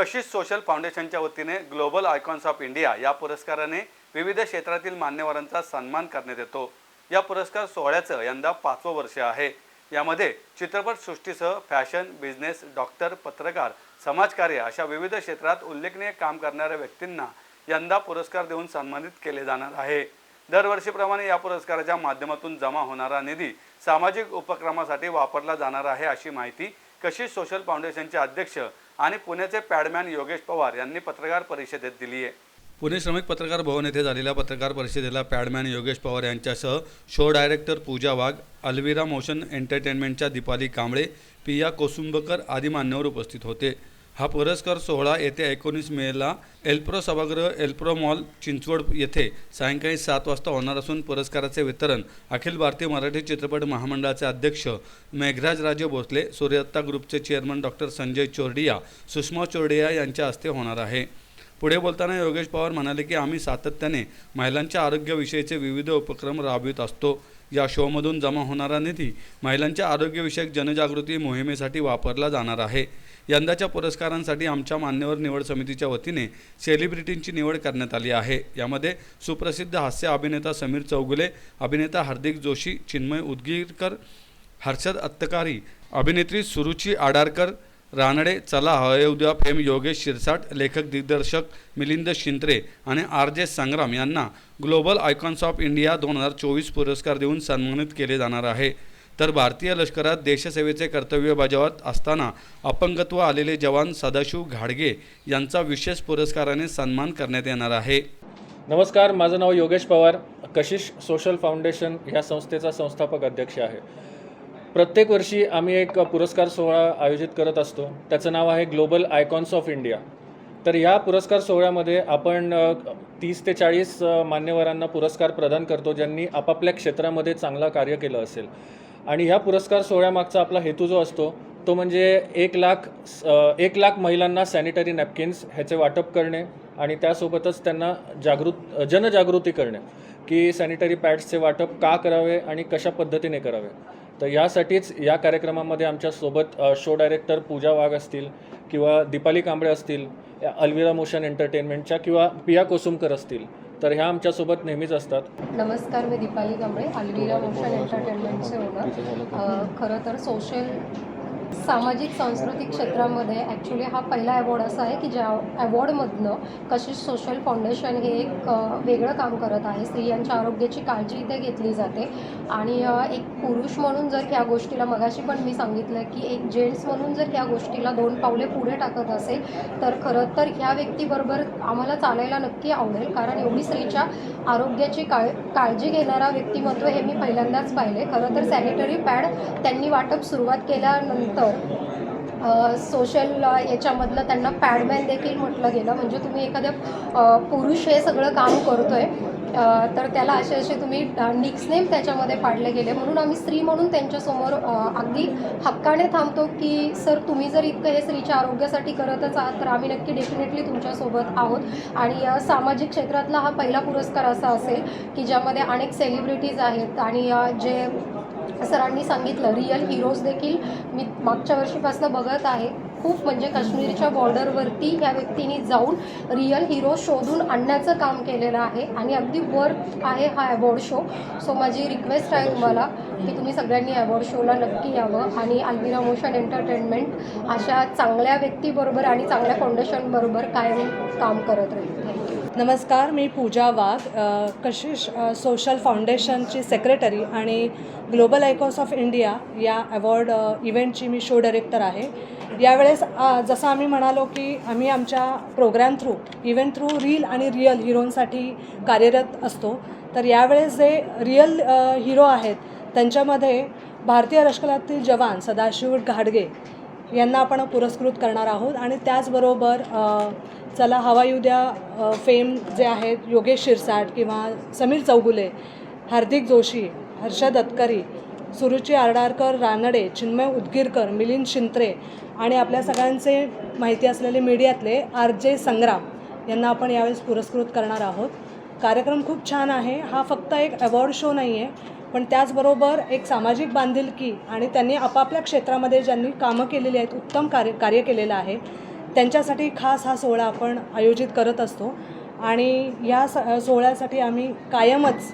कशिश social फाउंडेशनच्या वतीने global icons of India या पुरस्काराने विविध क्षेत्रातील मान्यवरांचा सन्मान करण्यात येतो. या पुरस्कार सोहळ्याचं यंदा पाचवं वर्ष आहे. यामध्ये चित्रपटसृष्टीसह फॅशन बिझनेस डॉक्टर पत्रकार समाजकार्य अशा विविध क्षेत्रात उल्लेखनीय काम करणाऱ्या व्यक्तींना यंदा पुरस्कार देऊन सन्मानित केले जाणार आहे. दरवर्षीप्रमाणे या पुरस्काराच्या माध्यमातून जमा होणारा निधी सामाजिक उपक्रमासाठी वापरला जाणार आहे अशी माहिती कशी सोशल फाउंडेशनचे अध्यक्ष आणि पुण्याचे पॅडमॅन योगेश पवार यांनी पत्रकार परिषदेत दिली आहे. पुणे श्रमिक पत्रकार भवन येथे झालेल्या पत्रकार परिषदेला पॅडमॅन योगेश पवार यांच्यासह show director Pooja Wagh Alvira motion एंटरटेनमेंटच्या Deepali Kamble Piya Kosumbkar आदी मान्यवर उपस्थित होते. हा पुरस्कार सोहळा येत्या एकोणीस मेला एल्प्रो सभागृह एल्प्रो मॉल चिंचवड येथे सायंकाळी सात वाजता होणार असून पुरस्काराचे वितरण अखिल भारतीय मराठी चित्रपट महामंडळाचे अध्यक्ष मेघराज राजे भोसले सूर्यत्ता ग्रुपचे चेअरमन डॉक्टर संजय चोरडिया सुषमा चोरडिया यांच्या हस्ते होणार आहे. पुढे बोलताना योगेश पवार म्हणाले की आम्ही सातत्याने महिलांच्या आरोग्याविषयीचे विविध उपक्रम राबवित असतो. या शोमधून जमा होणारा निधी महिलांच्या आरोग्यविषयक जनजागृती मोहिमेसाठी वापरला जाणार आहे. यंदाच्या पुरस्कारांसाठी आमच्या मान्यवर निवड समितीच्या वतीने सेलिब्रिटींची निवड करण्यात आली आहे. यामध्ये सुप्रसिद्ध हास्य अभिनेता समीर चौगुले अभिनेता हार्दिक जोशी चिन्मय उदगीरकर हर्षद अत्तकारी अभिनेत्री सुरुची आडारकर रानडे चला हय उद्या फेम योगेश शिरसाट लेखक दिग्दर्शक मिलिंद शिंत्रे आणि आर जे संग्राम यांना ग्लोबल आयकॉन्स ऑफ इंडिया दोन हजार चोवीस पुरस्कार देऊन सन्मानित केले जाणार आहे. तर भारतीय लष्करात देशसेवेचे कर्तव्य बजावत असताना अपंगत्व आलेले जवान सदाशिव घाडगे यांचा विशेष पुरस्काराने सन्मान करण्यात येणार आहे. नमस्कार माझं नाव योगेश पवार. कशिश सोशल फाउंडेशन ह्या संस्थेचा संस्थापक अध्यक्ष आहे. प्रत्येक वर्षी आम्ही एक पुरस्कार सोहळा आयोजित करत असतो. त्याचं नाव आहे ग्लोबल आयकॉन्स ऑफ इंडिया. तर या पुरस्कार सोहळ्यामध्ये आपण तीस ते चाळीस मान्यवरांना पुरस्कार प्रदान करतो ज्यांनी आपापल्या क्षेत्रामध्ये चांगलं कार्य केलं असेल. आणि ह्या पुरस्कार सोहळ्यामागचा आपला हेतू जो असतो तो म्हणजे एक लाख एक लाख महिलांना सॅनिटरी नॅपकिन्स ह्याचे वाटप करणे आणि त्यासोबतच त्यांना जागृत जनजागृती करणे की सॅनिटरी पॅड्सचे वाटप का करावे आणि कशा पद्धतीने करावे. तर यासाठीच या कार्यक्रमामध्ये आमच्यासोबत शो डायरेक्टर पूजा वाघ असतील किंवा दीपाली कांबळे असतील या अल्विरा मोशन एंटरटेनमेंटच्या किंवा पिया कोसुमकर असतील तर ह्या आमच्यासोबत नेहमीच असतात. नमस्कार मी दीपाली कांबळे अल्विरा मोशन एंटरटेनमेंटचे ओनर खरं तर सोशल सामाजिक सांस्कृतिक क्षेत्रामध्ये ॲक्च्युली हा पहिला अवॉर्ड असा आहे की ज्या अवॉर्डमधनं कशिश सोशल फाउंडेशन हे एक वेगळं काम करत आहे. स्त्रियांच्या आरोग्याची काळजी इथे घेतली जाते. आणि एक पुरुष म्हणून जर ह्या गोष्टीला मगाशी पण मी सांगितलं की एक जेंट्स म्हणून जर ह्या गोष्टीला दोन पावले पुढे टाकत असेल तर खरं तर ह्या व्यक्तीबरोबर आम्हाला चालायला नक्की आवडेल. कारण एवढी स्त्रीच्या आरोग्याची काळ काळजी घेणारा व्यक्तिमत्व हे मी पहिल्यांदाच पाहिले खरं तर सॅनिटरी पॅड त्यांनी वाटप सुरुवात केल्यानंतर अ, सोशल याच्यामधलं त्यांना पॅडमॅन देखील म्हटलं गेलं. म्हणजे तुम्ही एखाद्या पुरुष हे सगळं काम करतोय आहे तर त्याला असे असे तुम्ही निक्सनेम त्याच्यामध्ये पाडले गेले. म्हणून आम्ही स्त्री म्हणून त्यांच्यासमोर अगदी हक्काने थांबतो की सर तुम्ही जर इतकं हे स्त्रीच्या आरोग्यासाठी करतच आहात तर आम्ही नक्की डेफिनेटली तुमच्यासोबत आहोत. आणि सामाजिक क्षेत्रातला हा पहिला पुरस्कार असा असेल की ज्यामध्ये अनेक सेलिब्रिटीज आहेत आणि जे सरांनी सांगितलं रिअल हिरोज देखील मी मागच्या वर्षीपासून बघत आहे. खूप म्हणजे काश्मीरच्या बॉर्डरवरती ह्या व्यक्तीने जाऊन रिअल हिरो शोधून आणण्याचं काम केलेलं आहे आणि अगदी वर्क आहे हा अवॉर्ड शो सो माझी रिक्वेस्ट आहे तुम्हाला की तुम्ही सगळ्यांनी अवॉर्ड शोला नक्की यावं आणि अल्विरा मोशन एंटरटेनमेंट अशा चांगल्या व्यक्तीबरोबर आणि चांगल्या फाउंडेशनबरोबर कायम काम करत राहील. थँक्यू नमस्कार मी पूजा वाघ कशिश सोशल फाउंडेशनची सेक्रेटरी आणि ग्लोबल आयकॉन्स ऑफ इंडिया या अवॉर्ड इव्हेंटची मी शो डायरेक्टर आहे. यावेळेस जसं आम्ही म्हणालो की आम्ही आमच्या program through event through reel आणि रिअल हिरोंसाठी कार्यरत असतो. तर यावेळेस जे रिअल हिरो आहेत त्यांच्यामध्ये भारतीय लष्करातील जवान सदाशिव घाडगे यांना आपण पुरस्कृत करणार आहोत. आणि त्याचबरोबर चला हवा येऊ द्या फेम जे आहेत योगेश शिरसाट किंवा समीर चौगुले हार्दिक जोशी हर्षद अतकरी सुरुची आरडारकर रानडे चिन्मय उदगीरकर मिलिंद शिंत्रे आणि आपल्या सगळ्यांचे माहिती असलेले मीडियातले आर जे संग्राम यांना आपण यावेळेस पुरस्कृत करणार आहोत. कार्यक्रम खूप छान आहे. हा फक्त एक अवॉर्ड शो नाही आहे पण त्याचबरोबर एक सामाजिक बांधिलकी आणि त्यांनी आपापल्या क्षेत्रामध्ये ज्यांनी कामं केलेली आहेत उत्तम कार्य कार्य केलेलं आहे त्यांच्यासाठी खास हा सोहळा आपण आयोजित करत असतो. आणि या स सोहळ्यासाठी आम्ही कायमच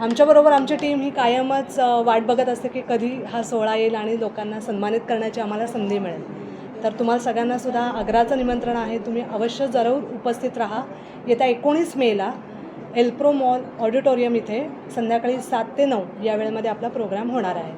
आमच्याबरोबर आमची टीम ही कायमच वाट बघत असते की कधी हा सोहळा येईल आणि लोकांना सन्मानित करण्याची आम्हाला संधी मिळेल. तर तुम्हाला सगळ्यांना सुद्धा आग्राचं निमंत्रण आहे तुम्ही अवश्य जरूर उपस्थित राहा. येत्या एकोणीस मेला एल्प्रो मॉल ऑडिटोरियम इथे संध्याकाळी सात ते नऊ या वेळेमध्ये आपला प्रोग्राम होणार आहे.